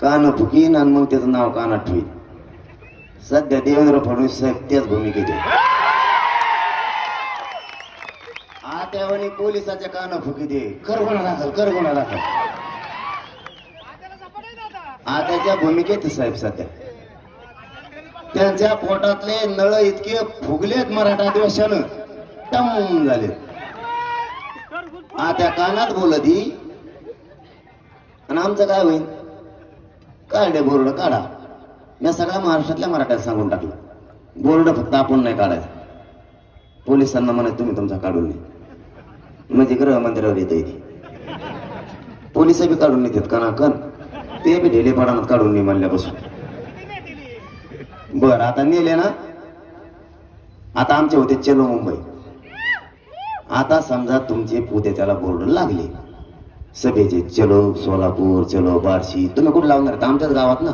कान फुकीन आणि मग त्याचं नाव काना ठेवीन. सध्या देवेंद्र फडणवीस साहेब त्याच भूमिकेत आहे. आत्यावानी पोलिसाच्या कान फुकी दे कर गुन्हा दाखल कर गुन्हा दाखल. आत्याच्या भूमिकेत साहेब सध्या. त्यांच्या पोटातले नळ इतके फुगलेत मराठा दिवसानं टम झाले आता कानात बोलत ही. आणि आमचं काय होईल? काढले बोर्ड काढा. मी सगळ्या महाराष्ट्रातल्या मराठ्यात सांगून टाकलं. बोर्ड फक्त आपण नाही काढायचं. पोलिसांना म्हणत तुम्ही तुमचा काढून नाही म्हणजे गृहमंत्र्यावर येते इथे पोलीस बी काढून नेतात कण? ते बी ढेले पाडानात काढून नाही म्हणल्यापासून. बर आता नेले ना? आता आमचे होते चलो मुंबई. आता समजा तुमचे पुत्याच्याला बोर्ड लागले. सभेचे चलो सोलापूर चलो बार्शी तुम्ही कुठे लावणार? आमच्याच गावात ना.